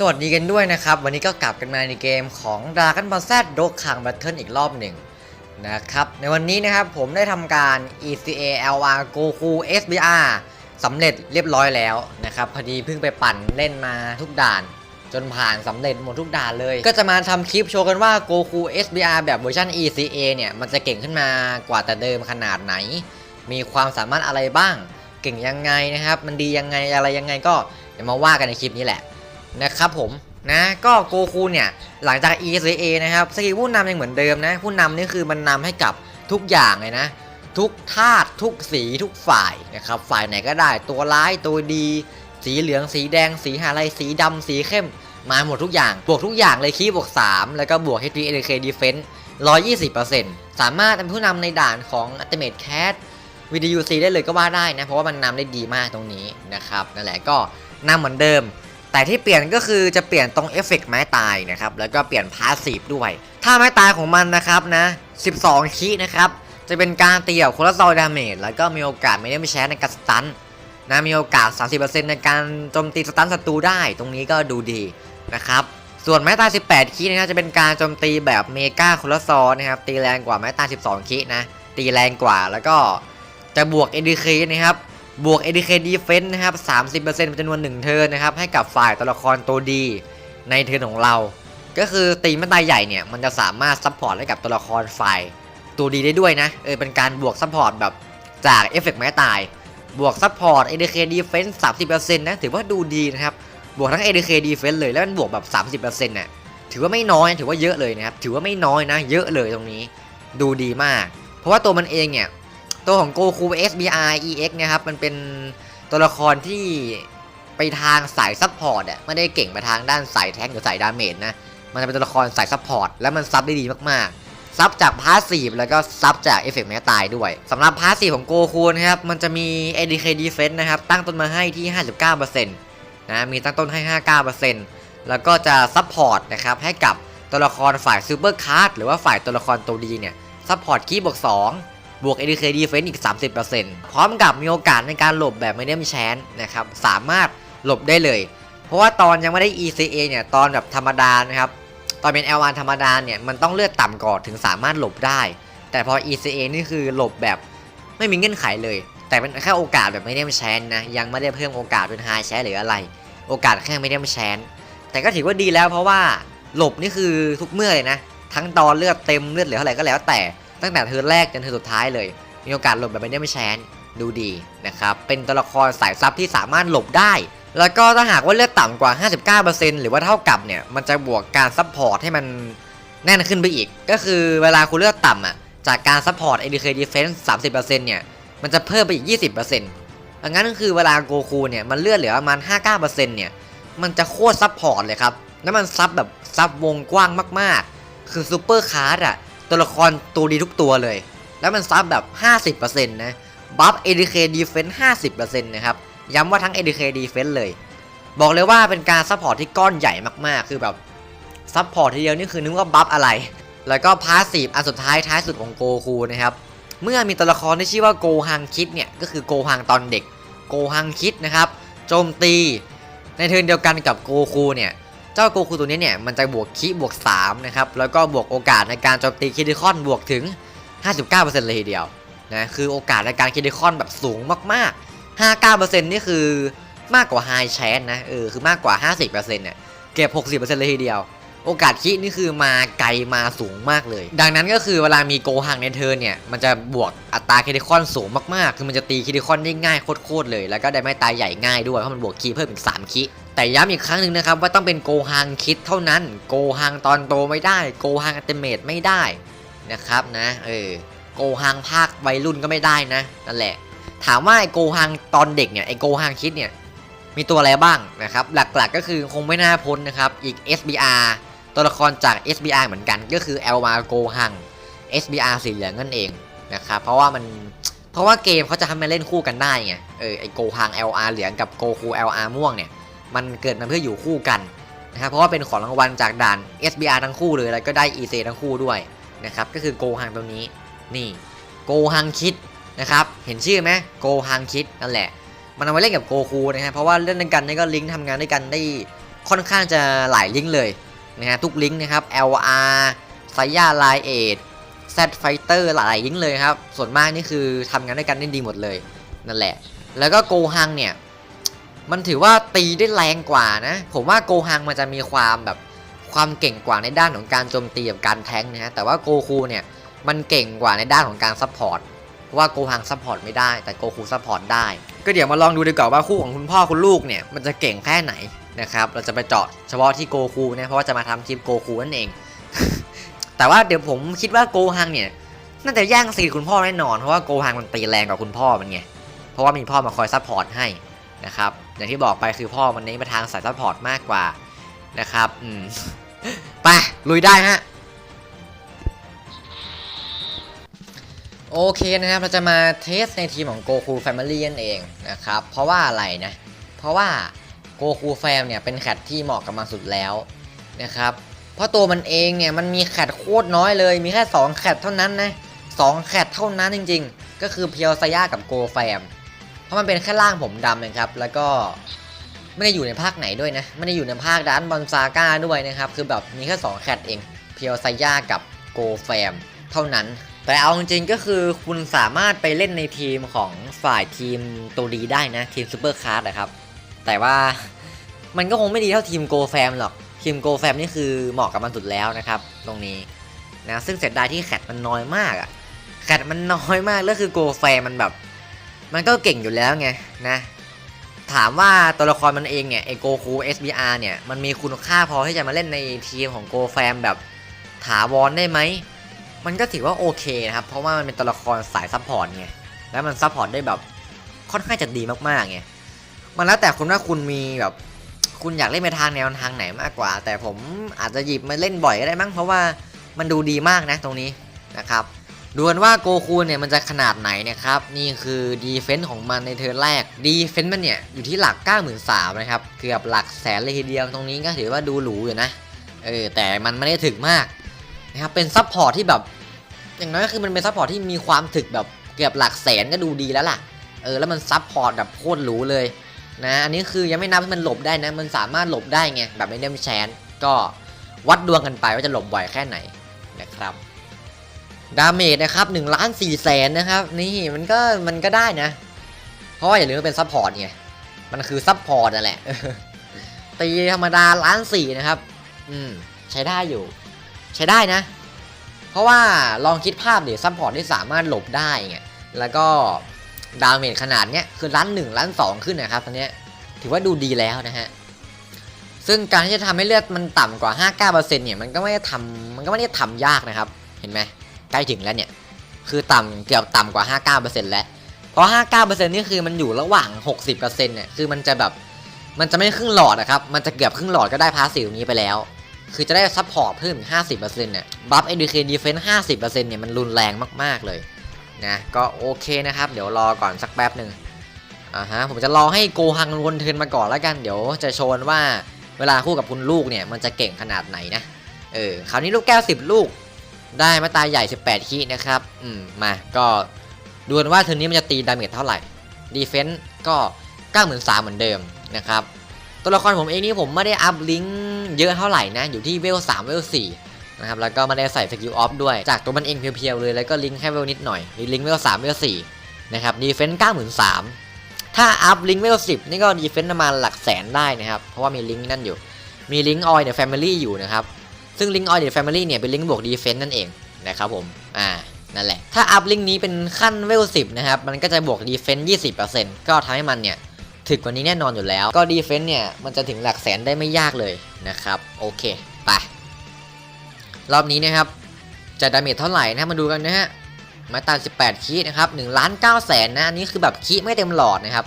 สวัสดีกันด้วยนะครับ วันนี้ก็กลับกันมาในเกมของ Dragon Ball Z โดคัง Battle อีกรอบหนึ่งนะครับในวันนี้นะครับผมได้ทำการ ECA LR Goku SBR สำเร็จเรียบร้อยแล้วนะครับพอดีเพิ่งไปปั่นเล่นมาทุกด่าน จนผ่านสำเร็จหมดทุกด่านเลย ก็จะมาทำคลิปโชว์กันว่า Goku SBR แบบเวอร์ชัน ECA เนี่ย มันจะเก่งขึ้นมากว่าแต่เดิมขนาดไหน มีความสามารถอะไรบ้าง เก่งยังไงนะครับ มันดียังไงอะไรยังไงก็เดี๋ยวมาว่ากันในคลิปนี้แหละ นะครับผมนะก็โกคูเนี่ยหลังจาก ECA นะครับสกิลผู้นำยังเหมือนเดิมนะ ผู้นำนี่คือมันนำให้กับทุกอย่างเลยนะ ทุกธาตุทุกสีทุกฝ่ายนะครับฝ่ายไหนก็ได้ตัวร้ายตัวดี สีเหลืองสีแดง สีหาอะไรสีดำสีเข้ม มาหมดทุกอย่าง บวกทุกอย่างเลยคีบวก 3 แล้วก็บวก HP LK Defense 120%สามารถเป็นผู้นำในด่านของ Ultimate Cat วิดี c ได้เลยก็ว่าได้นะ เพราะว่ามันนำได้ดีมากตรงนี้นะครับนั่นแหละก็นำเหมือนเดิม แต่ที่เปลี่ยนก็คือจะเปลี่ยนตรงเอฟเฟกต์ไม้ตายนะครับ แล้วก็เปลี่ยนพาสซีฟด้วย ถ้าไม้ตายของมันนะครับนะ 12คีนะครับ จะเป็นการตีกับโคลาซอลดาเมจ แล้วก็มีโอกาสไม่ได้ไม่แชร์ในการสตันนะ มีโอกาส 30%ในการโจมตีสตันศัตรูได้ ตรงนี้ก็ดูดีนะครับ ส่วนไม้ตาย 18คีนะครับ จะเป็นการโจมตีแบบเมกาโคลาซอลนะครับ ตีแรงกว่าไม้ตาย 12คีนะ ตีแรงกว่า แล้วก็จะบวก ADK นะครับ บวก ADK Defense นะครับ 30%เป็นจำนวน 1 เทิร์นนะครับ ให้กับฝ่ายตัวละครตัวดีในเทิร์นของเรา ก็คือตีมันตายใหญ่เนี่ย มันจะสามารถซัพพอร์ตให้กับตัวละครฝ่ายตัวดีได้ด้วยนะ เออ เป็นการบวกซัพพอร์ตแบบจากเอฟเฟกต์ไม้ตาย บวกซัพพอร์ต ADK Defense 30%นะ ถือว่าดูดีนะครับ บวกทั้ง ADK Defense เลย แล้วมันบวกแบบ 30%น่ะ ถือว่าไม่น้อย ถือว่าเยอะเลยนะครับ ถือว่าไม่น้อยนะ เยอะเลยตรงนี้ ดูดีมาก เพราะว่าตัวมันเองเนี่ย ตัวของ Goku SBR EX เนะครับ มันเป็นตัวละครที่ไปทางสายซัพพอร์ตอะไม่ได้เก่งไปทางด้านสายแทงหรือสายดาเมจนะ มันจะเป็นตัวละครสายซัพพอร์ตแล้วมันซับได้ดีมากๆ ซับจากพาสซีฟแล้วก็ซับจากเอฟเฟกต์แม้ตายด้วยสำหรับพาสซีฟของโกคูนะครับ มันจะมี ADK Defense นะครับ ตั้งต้นมาให้ที่ 59%นะ มีตั้งต้นให้ 59%แล้วก็จะซัพพอร์ตนะครับให้กับตัวละครฝ่ายซูเปอร์คาร์ดหรือว่าฝ่ายตัวละครตัวดีเนี่ยซัพพอร์ตคีย์บวก2 บวก ADK Defense อีก 30%พร้อมกับมีโอกาสในการหลบแบบไม่ได้มีแชนนะครับ สามารถหลบได้เลย เพราะว่าตอนยังไม่ได้ ECA เนี่ย ตอนแบบธรรมดานะครับ ตอนเป็น L1 ธรรมดาเนี่ย มันต้องเลือดต่ำก่อนถึงสามารถหลบได้ แต่พอ ECA นี่คือหลบแบบไม่มีเงื่อนไขเลย แต่เป็นแค่โอกาสแบบไม่ได้มีแชนนะ ยังไม่ได้เพิ่มโอกาสเป็น High แชนหรืออะไร โอกาสแค่ไม่ได้มีแชนแต่ก็ถือว่าดีแล้วเพราะว่าหลบนี่คือทุกเมื่อเลยนะ ทั้งตอนเลือดเต็มเลือดเหลือเท่าไหร่ก็แล้วแต่ ตั้งแต่เทิร์นแรกจนเทิร์นสุดท้ายเลย มีโอกาสหลบแบบไม่ได้ไม่แชนดูดีนะครับ เป็นตัวละครสายซับที่สามารถหลบได้ แล้วก็ถ้าหากว่าเลือดต่ำกว่า 59%หรือว่าเท่ากับเนี่ย มันจะบวกการซัพพอร์ตให้มันแน่นขึ้นไปอีก ก็คือเวลาคุณเลือดต่ำอะ จากการซัพพอร์ตเอ ADK Defense 30%เนี่ย มันจะเพิ่มไปอีก 20%ดังนั้นก็คือเวลาโกคูเนี่ย มันเลือดเหลือประมาณ 59%เนี่ย มันจะโคตรซัพพอร์ตเลยครับ แล้วมันซับแบบซับวงกว้างมากๆ คือซูเปอร์คาร์ดอะ ตัวละครตัวดีทุกตัวเลย แล้วมันซับแบบ 50%นะบัฟ ADK Defense 50%นะครับย้ำว่าทั้ง ADK Defense เลย บอกเลยว่าเป็นการซัพพอร์ตที่ก้อนใหญ่มากๆ คือแบบซัพพอร์ตทีเดียวนี่คือนึกว่าบัฟอะไร แล้วก็พาสซีฟอันสุดท้ายท้ายสุดของโกคูนะครับเมื่อมีตัวละครที่ชื่อว่าโกฮังคิดเนี่ยก็คือโกฮังตอนเด็กโกฮังคิดนะครับโจมตี ในเทิร์นเดียวกันกับโกคูเนี่ย เจ้าโกคูตัวนี้เนี่ยมันจะบวกคิบวก3นะครับแล้วก็บวกโอกาสในการโจมตีคิดิคอนบวกถึง 59%เลยทีเดียวนะคือโอกาสในการคิดิคอนแบบสูงมากๆ 59%นี่คือมากกว่าไฮแชนนะเออคือมากกว่า 50%เนี่ยเก็บ 60%เลยทีเดียว โอกาสคินี่คือมาไกลมาสูงมากเลย ดังนั้นก็คือเวลามีโกหังในเทิร์นเนี่ยมันจะบวกอัตราคิดิคอนสูงมากๆ คือมันจะตีคิดิคอนได้ง่ายโคตรเลย แล้วก็ได้ไม่ตายใหญ่ง่ายด้วย เพราะมันบวกคีเพิ่มอีก3คิแต่ย้ำอีกครั้งหนึ่งนะครับว่าต้องเป็นโกฮังคิดเท่านั้น โกฮังตอนโตไม่ได้ โกฮังอัตเมตไม่ได้นะครับนะเออโกฮังภาควัยรุ่นก็ไม่ได้นะนั่นแหละ ถามว่าไอโกฮังตอนเด็กเนี่ยไอโกฮังคิดเนี่ยมีตัวอะไรบ้างนะครับ หลักๆก็คือคงไม่น่าพ้นนะครับ อีก SBR ตัวละครจาก SBR เหมือนกันก็คือ e l m a g o h a n SBR สีเหลืองนั่นเองนะครับเพราะว่ามันเพราะว่าเกมเขาจะทำมาเล่นคู่กันได้ไงเออไอโกฮัง LR เหลืองกับโกคู LR ม่วงเนี่ยมันเกิดมาเพื่ออยู่คู่กันนะครับเพราะว่าเป็นของรางวัลจากด่าน SBR ทั้งคู่เลยแล้วก็ได้ EC ทั้งคู่ด้วยนะครับก็คือโกฮังตรงนี้นี่โกฮังคิดนะครับเห็นชื่อไหมโกฮังคิดนั่นแหละ มันเอาไว้เล่นกับโกคูนะครับเพราะว่าเล่นด้วยกันนี่ก็ลิงก์ทำงานด้วยกันได้ค่อนข้างจะหลายลิงก์เลย นะฮะทุกลิงก์นะครับ LR ไซย่าไลเอด Z Fighter หลายลิงก์เลยครับ ส่วนมากนี่คือทำงานด้วยกันได้ดีหมดเลยนั่นแหละ แล้วก็โกฮังเนี่ย มันถือว่าตีได้แรงกว่านะ ผมว่าโกฮังมันจะมีความแบบความเก่งกว่าในด้านของการโจมตีกับการแทงนะฮะแต่ว่าโกคูเนี่ยมันเก่งกว่าในด้านของการซัพพอร์ตเพราะว่าโกฮังซัพพอร์ตไม่ได้แต่โกคูซัพพอร์ตได้ ก็เดี๋ยวมาลองดูดีกว่าว่าคู่ของคุณพ่อคุณลูกเนี่ยมันจะเก่งแค่ไหนนะครับเราจะไปเจาะเฉพาะที่โกคูนะเพราะว่าจะมาทำคลิปโกคูนั่นเอง แต่ว่าเดี๋ยวผมคิดว่าโกฮังเนี่ยน่าจะแย่งซีคุณพ่อแน่นอนเพราะว่าโกฮังมันตีแรงกว่าคุณพ่อมันไงเพราะว่ามีพ่อมาคอยซัพพอร์ตให้นะครับอย่างที่บอกไปคือพ่อมันเน้นไปทางสายซัพพอร์ตมากกว่านะครับอืมไปลุยได้ฮะ โอเคนะครับเราจะมาเทสในทีมของ Goku Family นั่นเองนะครับเพราะว่าอะไรนะ เพราะว่า Goku Fam เนี่ยเป็นแคทที่เหมาะกับมันสุดแล้วนะครับเพราะตัวมันเองเนี่ยมันมีแคทโคตรน้อยเลยมีแค่2แคทเท่านั้นนะ2แคทเท่านั้นจริง ๆ ก็คือเพียวซายากับโกแฟมเพราะมันเป็นแค่ร่างผมดำนะครับแล้วก็ไม่ได้อยู่ในภาคไหนด้วยนะไม่ได้อยู่ในภาคดันบอลซาก้าด้วยนะครับคือแบบมีแค่2แคทเองเพียวซายากับโกแฟมเท่านั้น แต่เอาจริงๆก็คือคุณสามารถไปเล่นในทีมของฝ่ายทีมตัวดีได้นะ ทีมซูเปอร์คาร์ดนะครับ แต่ว่ามันก็คงไม่ดีเท่าทีมโกแฟมหรอก ทีมโกแฟมนี่คือเหมาะกับมันสุดแล้วนะครับ ตรงนี้นะซึ่งเสียดายที่แคทมันน้อยมากอะแคทมันน้อยมากแล้วคือโกแฟมมันแบบ มันก็เก่งอยู่แล้วไงนะถามว่าตัวละครมันเองเนี่ยไอโกคู SBR เนี่ยมันมีคุณค่าพอที่จะมาเล่นในทีมของโกแฟมแบบถาวรได้ไหม มันก็ถือว่าโอเคนะครับ เพราะว่ามันเป็นตัวละครสายซัพพอร์ตไง แล้วมันซัพพอร์ตได้แบบค่อนข้างจะดีมากๆไง มันแล้วแต่คุณว่าคุณมีแบบ คุณอยากเล่นไปทางแนวทางไหนมากกว่า แต่ผมอาจจะหยิบมาเล่นบ่อยก็ได้มั้ง เพราะว่ามันดูดีมากนะตรงนี้นะครับดูกันว่าโกคูเนี่ยมันจะขนาดไหนนะครับ นี่คือดีเฟนส์ของมันในเทิร์นแรกดีเฟนส์มันเนี่ยอยู่ที่หลัก 93,000นะครับ เกือบหลักแสนเลยทีเดียวตรงนี้ก็ถือว่าดูหรูอยู่นะ เออแต่มันไม่ได้ถึกมากนะครับเป็นซับพอร์ตที่แบบ อย่างน้อยก็คือมันเป็นซัพพอร์ตที่มีความถึกแบบเกือบหลักแสนก็ดูดีแล้วล่ะ เออแล้วมันซัพพอร์ตแบบโคตรหรูเลยนะ อันนี้คือยังไม่นับให้มันหลบได้นะ มันสามารถหลบได้ไงแบบไม่ได้มแชนก็วัดดวงกันไปว่าจะหลบบ่อยแค่ไหนนะครับดาเมจนะครับ1ล้าน4แสนนะครับนี่มันก็มันก็ได้นะ เพราะว่าอย่าลืมว่าเป็นซัพพอร์ตไงมันคือซัพพอร์ตนั่นแหละตีธรรมดาล้านสี่นะครับ อืมใช้ได้อยู่ ใช้ได้นะ ราะว่าลองคิดภาพดิซัพพอร์ตที่สามารถหลบได้ไงแล้วก็ดาเมจขนาดเนี้ยคือล้านหนึ่งล้านสองขึ้นนะครับตอนเนี้ยถือว่าดูดีแล้วนะฮะซึ่งการที่จะทำให้เลือดมันต่ำกว่า 59%เนี่ยมันก็ไม่ได้ทำมันก็ไม่ได้ทำยากนะครับ เห็นไหมใกล้ถึงแล้วเนี่ยคือต่ำเกือบต่ำกว่า 59%แล้ว เพราะ 59%นี่คือมันอยู่ระหว่าง 60%เนี่ยคือมันจะแบบมันจะไม่ครึ่งหลอดนะครับ มันจะเกือบครึ่งหลอดก็ได้พาสซีฟนี้ไปแล้ว คือจะได้ซัพพอร์ตเพิ่มอีก50%เนี่ยบัฟเอดูเคดีเฟนต์50%เนี่ยมันรุนแรงมากๆเลยนะก็โอเคนะครับ เดี๋ยวรอก่อนสักแป๊บหนึ่งอ่าฮะผมจะรอให้โกฮังวนเทินมาก่อนแล้วกันเดี๋ยวจะโชว์ว่าเวลาคู่กับคุณลูกเนี่ยมันจะเก่งขนาดไหนนะเออคราวนี้ลูกแก้ว10ลูกได้มาตาใหญ่ 18คีนะครับ อืม มา ก็ดูกันว่าเทอร์นนี้มันจะตีดาเมจเท่าไหร่ ดีเฟนส์ก็93,000เหมือนเดิมนะครับ ตัวละครผมเองนี่ผมไม่ได้อัพลิงก์ เยอะเท่าไหร่นะ อยู่ที่เวล3เวล4นะครับแล้วก็ไม่ได้ใส่สกิลออฟด้วย จากตัวมันเองเพียวๆเลย แล้วก็ลิงก์แค่เวลนิดหน่อย ลิงก์เวล3เวล4นะครับดีเฟนส์93,000ถ้าอัพลิงก์เวล10นี่ก็ดีเฟนส์ประมาณหลักแสนได้นะครับ เพราะว่ามีลิงก์นั่นอยู่ มีลิงก์ออยเดอะแฟมิลี่อยู่นะครับ ซึ่งลิงก์ออยเดอะแฟมิลี่เนี่ยเป็นลิงก์บวกดีเฟนส์นั่นเองนะครับผม อ่า นั่นแหละ ถ้าอัพลิงก์นี้เป็นขั้นเวล10นะครับ มันก็จะบวกดีเฟนส์20%ก็ทำให้มันเนี่ย ถึกกว่านี้แน่นอนอยู่แล้ว ก็ดีเฟนส์เนี่ย มันจะถึงหลักแสนได้ไม่ยากเลยนะครับ โอเค ไป รอบนี้นะครับ จะดาเมจเท่าไหร่นะมาดูกันนะฮะมาตาม 18 คีนะครับ1ล้าน9แสนนะอันนี้คือแบบคีไม่เต็มหลอดนะครับ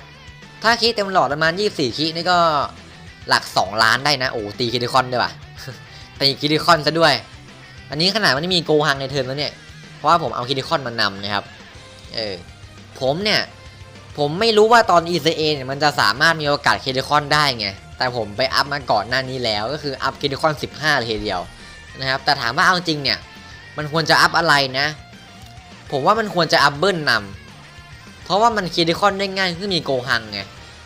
ถ้าคีเต็มหลอดประมาณ 24 คีนี่ก็หลัก 2 ล้านได้นะ โอ้ตีคิดิคอนด้วยว่ะตีคิดิคอนซะด้วย อันนี้ขนาดมันไม่มีโกฮังในเทิร์นแล้วเนี่ย เพราะว่าผมเอาคิดิคอนมานำนะครับ เออ ผมเนี่ย ผมไม่รู้ว่าตอน ECA เนี่ยมันจะสามารถมีโอกาสเคิดิคอนได้ไง แต่ผมไปอัพมาก่อนหน้านี้แล้ว ก็คืออัพเคิดิคอน 15เลยทีเดียวนะครับ แต่ถามว่าเอาจริงเนี่ย มันควรจะอัพอะไรนะ ผมว่ามันควรจะอัพเบิ้ลนำเพราะว่ามันเคิดิคอนได้ง่ายคือมีโกฮังไง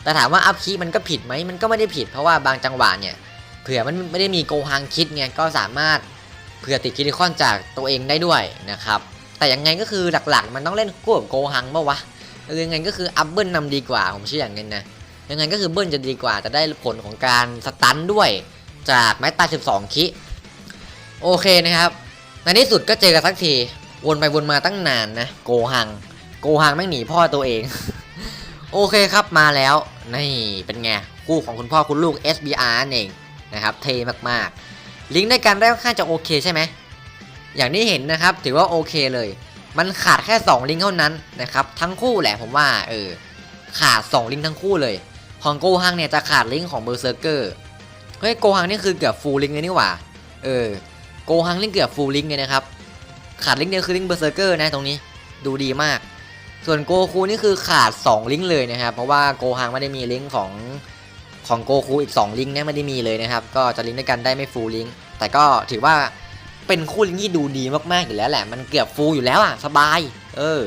แต่ถามว่าอัพคีมันก็ผิดไหม มันก็ไม่ได้ผิด เพราะว่าบางจังหวะเนี่ยเผื่อมันไม่ได้มีโกฮังคิดไง ก็สามารถเผื่อติดเคิริคอนจากตัวเองได้ด้วยนะครับ แต่ยังไงก็คือหลักๆ มันต้องเล่นคู่กับโกฮังเมื่อวะ ยังไงก็คืออัพเบิลนำดีกว่าผมเชื่ออย่างนั้นนะยังไงก็คือเบิลจะดีกว่าจะได้ผลของการสตันด้วย จากไม้ตาย12 คิโอเคนะครับ ในที่สุดก็เจอกันสักทีวนไปวนมาตั้งนานนะโกฮัง โกฮังแม่หนีพ่อตัวเอง โอเคครับมาแล้วนี่เป็นไงคู่ของคุณพ่อคุณลูก SBR นั่นเองนะครับเทมากๆ ลิงก์ในการได้ค่อนข้างจะโอเคใช่ไหมอย่างที่เห็นนะครับ ถือว่าโอเคเลย มันขาดแค่ 2 ลิงเท่านั้นนะครับทั้งคู่แหละผมว่าเออขาด 2 ลิงทั้งคู่เลยของโกฮังเนี่ยจะขาดลิงของเบอร์เซอร์เกอร์เฮ้ยโกฮังนี่คือเกือบฟูลลิงเลยนี่หว่าเออโกฮังนี่เกือบฟูลลิงเลยนะครับขาดลิงเดียวคือลิงเบอร์เซอร์เกอร์นะตรงนี้ดูดีมาก ส่วนโกคูนี่คือขาด 2 ลิงเลยนะครับเพราะว่าโกฮังไม่ได้มีลิงของของโกคูอีก 2 ลิงเนี่ยไม่ได้มีเลยนะครับก็จะลิงด้วยกันได้ไม่ฟูลลิงแต่ก็ถือว่า เป็นคู่ที่ดูดีมากๆอยู่แล้วแหละ มันเกือบฟูลอยู่แล้วอะสบาย เออ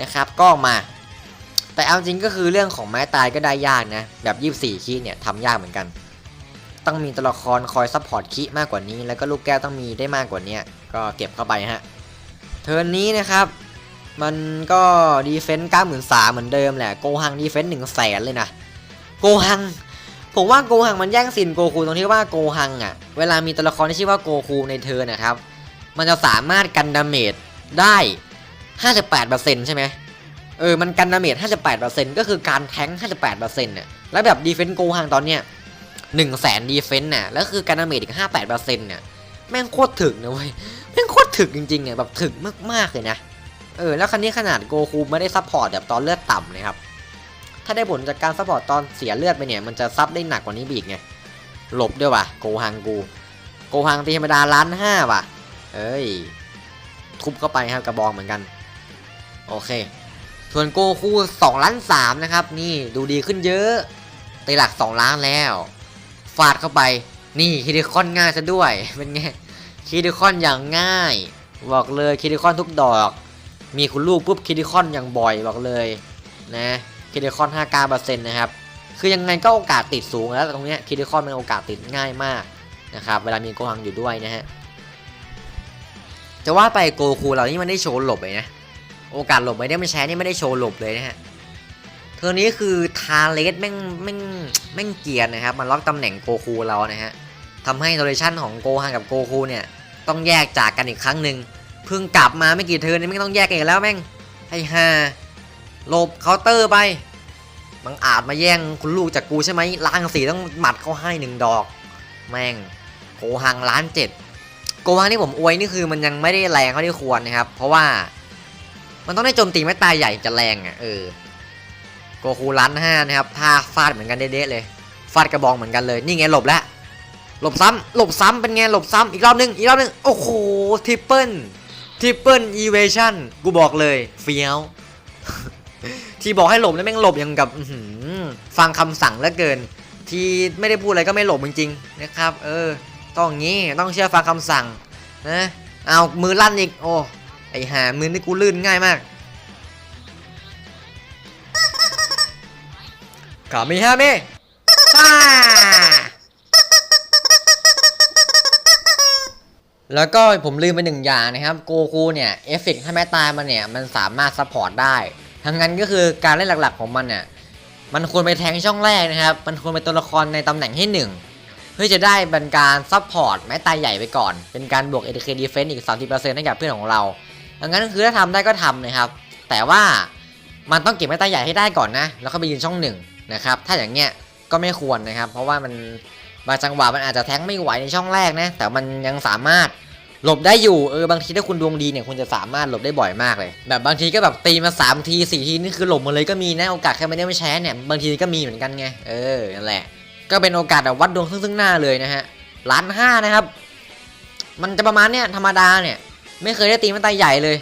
นะครับ ก็มา แต่เอาจริงก็คือเรื่องของไม้ตายก็ได้ยากนะ แบบ 24คีเนี่ยทำยากเหมือนกัน ต้องมีตัวละครคอยซัพพอร์ตคีมากกว่านี้ แล้วก็ลูกแก้วต้องมีได้มากกว่านี้ก็เก็บเข้าไปฮะเทิร์นนี้นะครับ มันก็ดีเฟนต์เก้าหมื่นสามเหมือนเดิมแหละโกฮังดีเฟนต์หนึ่งแสนเลยนะโกฮัง ผมว่าโกฮังมันแย่งสินโกคูตรงที่ว่าโกฮังอะ เวลามีตัวละครที่ชื่อว่าโกคูในเธอนะครับ มันจะสามารถกันดาเมจได้ 58%ใช่ไหมเออ มันกันดาเมจ 58%ก็คือการแทงค์58%เนี่ย แล้วแบบดีเฟนต์โกฮังตอนเนี้ย1 0 0 0 0แสนดีเฟนต์น่ะ แล้วคือการดาเมจอีก 58%เนี่ย แม่งโคตรถึกนะเว้ย แม่งโคตรถึกจริงๆอะแบบถึกมากๆเลยนะ เออ แล้วคันนี้ขนาดโกคูไม่ได้ซัพพอร์ตแบบตอนเลือดต่ำนะครับ ถ้าได้ผลจากการซัพพอร์ตตอนเสียเลือดไปเนี่ย มันจะซับได้หนักกว่านี้อีกไง หลบด้วยว่ะ โกฮังกู โกฮังตีธรรมดาล้านห้าว่ะ เอ้ย ทุบเข้าไปครับกระบองเหมือนกัน โอเค ส่วนโกคู2ล้าน3นะครับ นี่ดูดีขึ้นเยอะตีหลัก 2 ล้านแล้ว ฟาดเข้าไป นี่คิดิคอนง่ายซะด้วย เป็นไงคิดิคอนอย่างง่าย บอกเลยคิดิคอนทุกดอก มีคุณลูกปุ๊บคิดิคอนอย่างบ่อยบอกเลยนะ คิดิคอน59%นะครับคือยังไงก็โอกาสติดสูงแล้วตรงนี้คิดิคอนมันโอกาสติดง่ายมากนะครับเวลามีโกฮังอยู่ด้วยนะฮะจะว่าไปโกคูเรานี่มันได้โชว์หลบเลยนะโอกาสหลบไม่ได้ไม่ใช้นี่ไม่ได้โชว์หลบเลยนะฮะเทอร์นี้คือทาเลสแม่งแม่งแม่งเกียนนะครับมันล็อกตำแหน่งโกคูเรานะฮะทำให้โซลูชันของโกฮังกับโกคูเนี่ยต้องแยกจากกันอีกครั้งหนึ่งเพิ่งกลับมาไม่กี่เทิร์นนี่ไม่ต้องแยกกันอีกแล้วแม่งไอ้ห่าหลบเคาน์เตอร์ไป บังอาจมาแย่งคุณลูกจากกูใช่ไหมล้างสีต้องหมัดเขาให้หนึ่งดอก แม่งโกฮังล้านเจ็ดโกฮังที่ผมอวยนี่คือมันยังไม่ได้แรงเท่าที่ควรนะครับ เพราะว่า มันต้องได้โจมตีไม่ตายใหญ่จะแรงอะเออโกคูล้านห้านะครับท่าฟาดเหมือนกันเด๊ะเลยฟาดกระบองเหมือนกันเลยนี่ไงหลบแล้วหลบซ้ำหลบซ้ำเป็นไงหลบซ้ำอีกรอบนึงอีกรอบนึงโอ้โหทริปเปิลทริปเปิลอีเวชั่นกูบอกเลยเฟี้ยว ที่บอกให้หลบแล้วแม่งหลบอย่างกับอืฟังคำสั่งเหลือเกิน ที่ไม่ได้พูดอะไรก็ไม่หลบจริงๆนะครับ เออ ต้องงี้ต้องเชื่อฟังคำสั่งนะเอามือลั่นอีกโอ้ไอหามือนี่กูลื่นง่ายมากกามิฮาเมะฮ่าแล้วก็ผมลืมไปหนึ่งอย่างนะครับ โกคูเนี่ย เอฟเฟกต์ถ้าแม้ตายมันเนี่ย มันสามารถซัพพอร์ตได้ ทั้งนั้นก็คือการเล่นหลักๆของมันเนี่ยมันควรไปแทงช่องแรกนะครับ มันควรเป็นตัวละครในตำแหน่งที่ 1 เพื่อจะได้เป็นการซัพพอร์ตแม้ตายใหญ่ไปก่อน เป็นการบวก ATK Defense อีก 30%ให้กับเพื่อนของเราดังนั้นก็คือถ้าทำได้ก็ทำนะครับ แต่ว่ามันต้องเก็บแม้ตายใหญ่ให้ได้ก่อนนะ แล้วก็ไปยืนช่องหนึ่งนะครับ ถ้าอย่างเงี้ยก็ไม่ควรนะครับ เพราะว่ามันบางจังหวะมันอาจจะแทงไม่ไหวในช่องแรกนะ แต่มันยังสามารถ หลบได้อยู่เออบางทีถ้าคุณดวงดีเนี่ยคุณจะสามารถหลบได้บ่อยมากเลย แบบบางทีก็แบบตีมา3ที4ทีนี่คือหลบมาเลยก็มีนะโอกาสแค่ไม่ได้ไม่แช้เนี่ยบางทีก็มีเหมือนกันไงเออนั่นแหละ ก็เป็นโอกาสแบบวัดดวงซึ่งซึ่งหน้าเลยนะฮะล้านห้านะครับ มันจะประมาณเนี้ยธรรมดาเนี่ย ไม่เคยได้ตีมันตายใหญ่เลย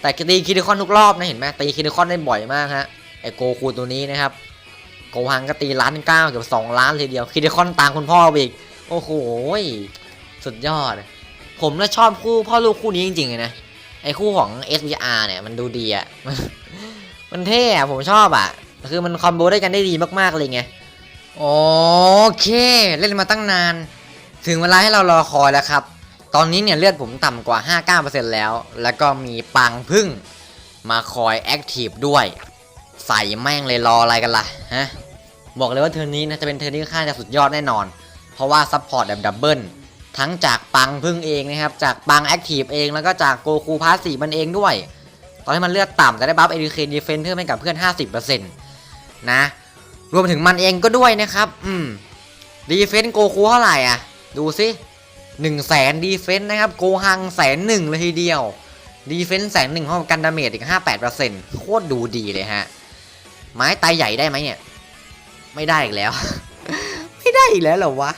แต่ตีคิดิคอนทุกรอบนะเห็นไหมตีคิดิคอนได้บ่อยมากฮะไอโกคูตัวนี้นะครับโกฮังก็ตีล้านเก้าเกือบสองล้านเลยเดียวคิดิคอนตามคุณพ่อไปอีกโอ้โหสุดยอด ผมน่าชอบคู่พ่อลูกคู่นี้จริงๆเลยนะ ไอคู่ของ SVR เนี่ยมันดูดีอะมันเท่อะผมชอบอะคือมันคอมโบได้กันได้ดีมากๆเลยไง โอเค เล่นมาตั้งนาน ถึงเวลาให้เรารอคอยแล้วครับ ตอนนี้เนี่ยเลือดผมต่ำกว่า 59%แล้ว แล้วก็มีปังพึ่งมาคอยแอคทีฟด้วย ใส่แม่งเลยรออะไรกันล่ะฮะบอกเลยว่าเทอร์นี้นะจะเป็นเทอร์นที่ค่อนข้าจะสุดยอดแน่นอน เพราะว่าซัพพอร์ตแบบดับเบิล ทั้งจากปังพึ่งเองนะครับ จากปังแอคทีฟเองแล้วก็จากโกคูพาสสีมันเองด้วย ตอนที่มันเลือดต่ำจะได้บัฟเอ k เคนดีเฟนเพิ่มให้กับเพื่อน 50%นะรวมถึงมันเองก็ด้วยนะครับ อืมดีเฟนโกคูเท่าไหร่อะ ดูสิหนึ่งแสนดีเฟนนะครับ โกฮังแสนหนึ่งเลยทีเดียว ดีเฟนแสนหนึ่งเท่ากับกันดาเมจอีกห้าแปดเปอร์เซ็นต์โคตรดูดีเลยฮะ ไม้ตายใหญ่ได้ไหมเนี่ย ไม่ได้อีกแล้ว ไม่ได้อีกแล้วเหรอวะ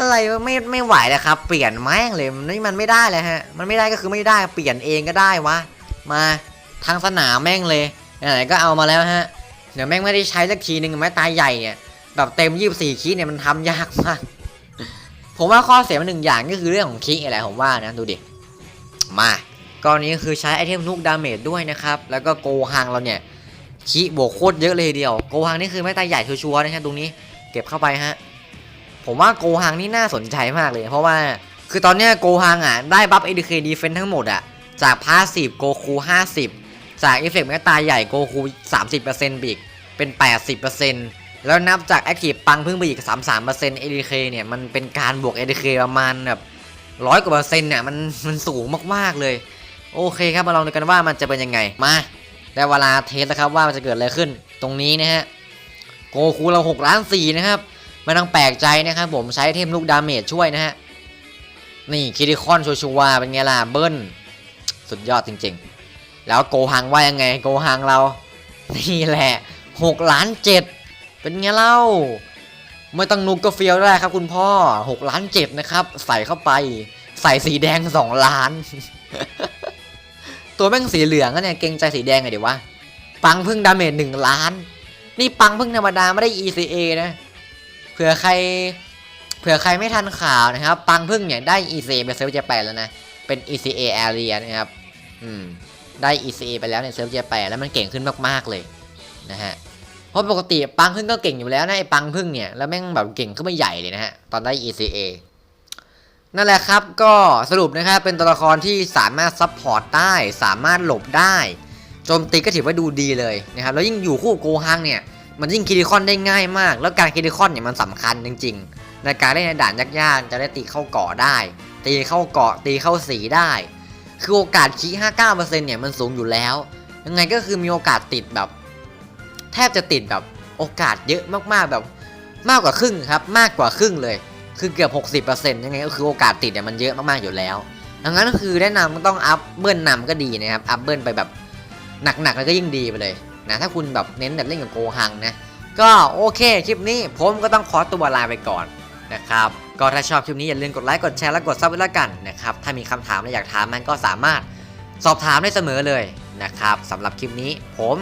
อะไรไม่ไม่ไหวแล้วครับ เปลี่ยนแม่งเลยนี่มันไม่ได้เลยฮะ มันไม่ได้ก็คือไม่ได้เปลี่ยนเองก็ได้วะ มาทางสนามแม่งเลยไหนก็เอามาแล้วฮะเดี๋ยวแม่งไม่ได้ใช้สักทีหนึ่งไม้ตายใหญ่เนี่ยแบบเต็มยี่สี่คีเนี่ยมันทำยากมาก ผมว่าข้อเสียมันหนึ่งอย่างก็คือเรื่องของคีอะไรผมว่านะดูดิมาก้อนนี้คือใช้ไอเทมนุกดาเมจด้วยนะครับ แล้วก็โกฮังเราเนี่ยคีบวกโคตรเยอะเลยเดียว โกฮังนี่คือไม้ตายใหญ่ชัวร์นะฮะตรงนี้ เก็บเข้าไปฮะ ผมว่าโกฮังนี่น่าสนใจมากเลย เพราะว่าคือตอนเนี้ยโกฮังอะได้บัฟเอ k เคดีเฟนทั้งหมดอะจากพาสซีฟโกคู50 จากเอฟเฟกต์แม้ตายใหญ่โกคู30%บิกเป็น 80%แล้วนับจากแอคทีฟปังเพิ่งไปอีก 33% ADK เนี่ยมันเป็นการบวก ADK ประมาณแบบร้อยกว่าเปอร์เซ็นต์เนี่ยมันมันสูงมากๆเลย โอเคครับมาลองดูกันว่ามันจะเป็นยังไงมาได้เวลาเทสแล้วครับว่ามันจะเกิดอะไรขึ้น ตรงนี้นะฮะโกคูเรา6ล้าน4นะครับ ไม่ต้องแปลกใจนะครับผมใช้เทมลูกดาเมจช่วยนะฮะ นี่คิริคอนชัวร์ๆเป็นไงล่ะเบิ้ล สุดยอดจริงๆ แล้วโกหังว่ายังไงโกหังเรา นี่แหละ6ล้าน7เป็นไงเล่า ไม่ต้องนุกก็เฟียวได้ครับคุณพ่อ6ล้าน7นะครับ ใส่เข้าไป ใส่สีแดง2ล้าน ตัวแม่งสีเหลืองอะเนี่ยเกงใจสีแดงไงเดี๋ยววะปังพึ่งดาเมจ1ล้าน นี่ปังพึ่งธรรมดาไม่ได้ ECA นะ ผื่อใคร เผื่อใครไม่ทันข่าวนะครับ ปังพึ่งเนี่ยได้ ECA ไปเซิร์ฟเจแปนแล้วนะ เป็น ECA area นะครับ อืม ได้ ECA ไปแล้วในเซิร์ฟเจแปนแล้วมันเก่งขึ้นมากๆเลยนะฮะ เพราะปกติปังพึ่งก็เก่งอยู่แล้วนะไอ้ปังพึ่งเนี่ย แล้วแม่งแบบเก่งขึ้นมาใหญ่เลยนะฮะ ตอนได้ ECA นั่นแหละครับ ก็สรุปนะครับ เป็นตัวละครที่สามารถซับพอร์ตได้ สามารถหลบได้ โจมตีก็ถือว่าดูดีเลยนะครับ แล้วยิ่งอยู่คู่โกฮังเนี่ย มันยิ่งคิริคอนได้ง่ายมาก แล้วการคิริคอนเนี่ยมันสำคัญจริง ๆ ในการเล่นในด่านยากๆจะได้ตีเข้าเกาะได้ ตีเข้าเกาะตีเข้าสีได้ คือโอกาสคี59%เนี่ยมันสูงอยู่แล้ว ยังไงก็คือมีโอกาสติดแบบ แทบจะติดแบบโอกาสเยอะมากๆแบบมากกว่าครึ่งครับมากกว่าครึ่งเลย คือเกือบ 60%ยังไงก็คือโอกาสติดเนี่ยมันเยอะมากๆอยู่แล้วดังนั้นก็คือแนะนำต้องอัพเบิ้ลนำก็ดีนะครับอัพเบิ้ลไปแบบหนักๆแล้วก็ยิ่งดีไปเลย นะถ้าคุณแบบเน้นแบบเล่นกับโกฮังนะก็โอเคคลิปนี้ผมก็ต้องขอตัวลาไปก่อนนะครับก็ถ้าชอบคลิปนี้อย่าลืมกดไลค์กดแชร์และกดซับไว้แล้วกันนะครับถ้ามีคำถามและอยากถามมันก็สามารถสอบถามได้เสมอเลยนะครับสำหรับคลิปนี้ผม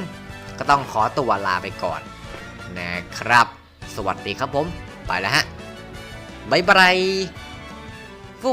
ก็ต้องขอตัวลาไปก่อนนะครับ สวัสดีครับผม ไปแล้วฮะบ๊ายบายฟู